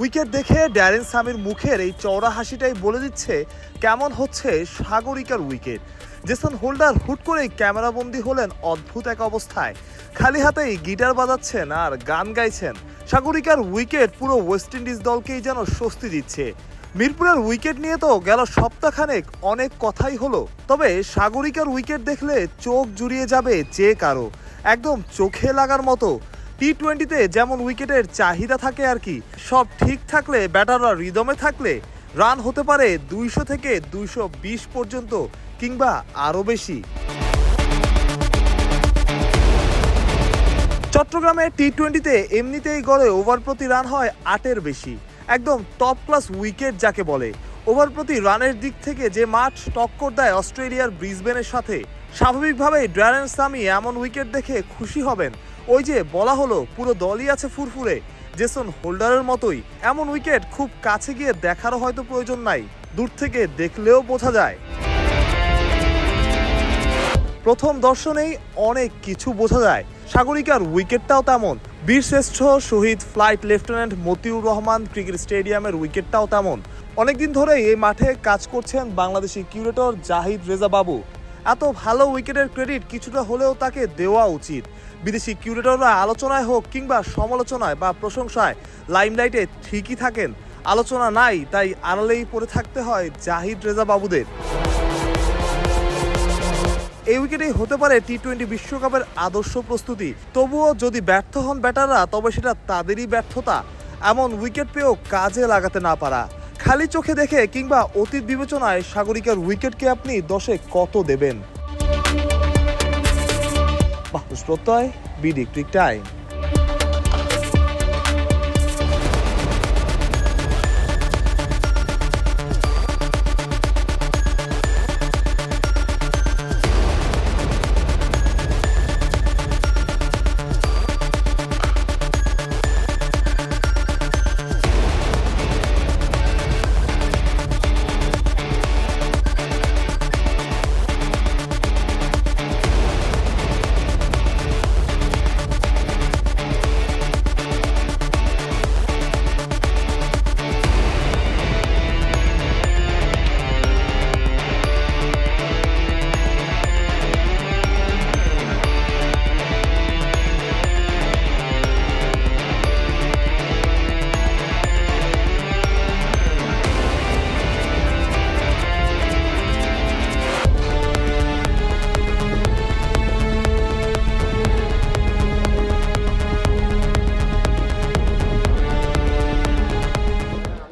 Wicket দেখে Darren Samir মুখের এই চওড়া হাসিটাই বলে দিচ্ছে কেমন হচ্ছে সাগরিকার উইকেট। জেসন হোল্ডার হুট করেই ক্যামেরাবন্দি হলেন অদ্ভুত এক অবস্থায়। খালি হাতেই গিটার বাজাচ্ছেন আর গান গাইছেন। সাগরিকার উইকেট পুরো ওয়েস্ট ইন্ডিজ দলকেই যেন স্বস্তি দিচ্ছে। মিরপুরের উইকেট নিয়ে তো গেল সপ্তাহখানেক অনেক কথাই হলো। তবে সাগরিকার উইকেট দেখলে চোখ জুড়িয়ে যাবে যে কারও। একদম চোখে লাগার মতো। টি টোয়েন্টিতে যেমন উইকেটের চাহিদা থাকে আর কি, সব ঠিক থাকলে, ব্যাটাররা রিদমে থাকলে রান হতে পারে দুইশো থেকে দুইশো বিশ পর্যন্ত কিংবা আরও বেশি। চট্টগ্রামে টি টোয়েন্টিতে এমনিতেই গড়ে ওভার প্রতি রান হয় আটের বেশি, একদম টপ ক্লাস উইকেট যাকে বলে। ওভার প্রতি রানের দিক থেকে যে মাঠ টক্কর দেয় অস্ট্রেলিয়ার ব্রিসবেনের সাথে, স্বাভাবিকভাবেই ড্যারেন সামি এমন উইকেট দেখে খুশি হবেন। ওই যে বলা হলো, পুরো দলই আছে ফুরফুরে। জেসন হোল্ডারের মতোই, এমন উইকেট খুব কাছে গিয়ে দেখারও হয়তো প্রয়োজন নাই, দূর থেকে দেখলেও বোঝা যায়। প্রথম দর্শনেই অনেক কিছু বোঝা যায়। সাগরিকার উইকেটটাও তেমন। বীরশ্রেষ্ঠ শহীদ flight lieutenant Motiur Rahman cricket স্টেডিয়ামের উইকেটটাও তেমন। অনেকদিন ধরেই এই মাঠে কাজ করছেন বাংলাদেশি কিউরেটর জাহিদ রেজা বাবু। এত ভালো উইকেটের ক্রেডিট কিছুটা হলেও তাকে দেওয়া উচিত। বিদেশি কিউরেটররা আলোচনায় হোক কিংবা সমালোচনায় বা প্রশংসায় লাইমলাইটে ঠিকই থাকেন। আলোচনা নাই, তাই আড়ালেই পড়ে থাকতে হয় জাহিদ রেজা বাবুদের। এই উইকেটেই হতে পারে টি টোয়েন্টি বিশ্বকাপের আদর্শ প্রস্তুতি। তবুও যদি ব্যর্থ হন ব্যাটাররা, তবে সেটা তাদেরই ব্যর্থতা। এমন উইকেট পেয়েও কাজে লাগাতে না পারা। খালি চোখে দেখে কিংবা অতীত বিবেচনায় সাগরিকার উইকেটকে আপনি দশে কত দেবেন? প্রত্যয়, বিডি, ক্রিক টাইম।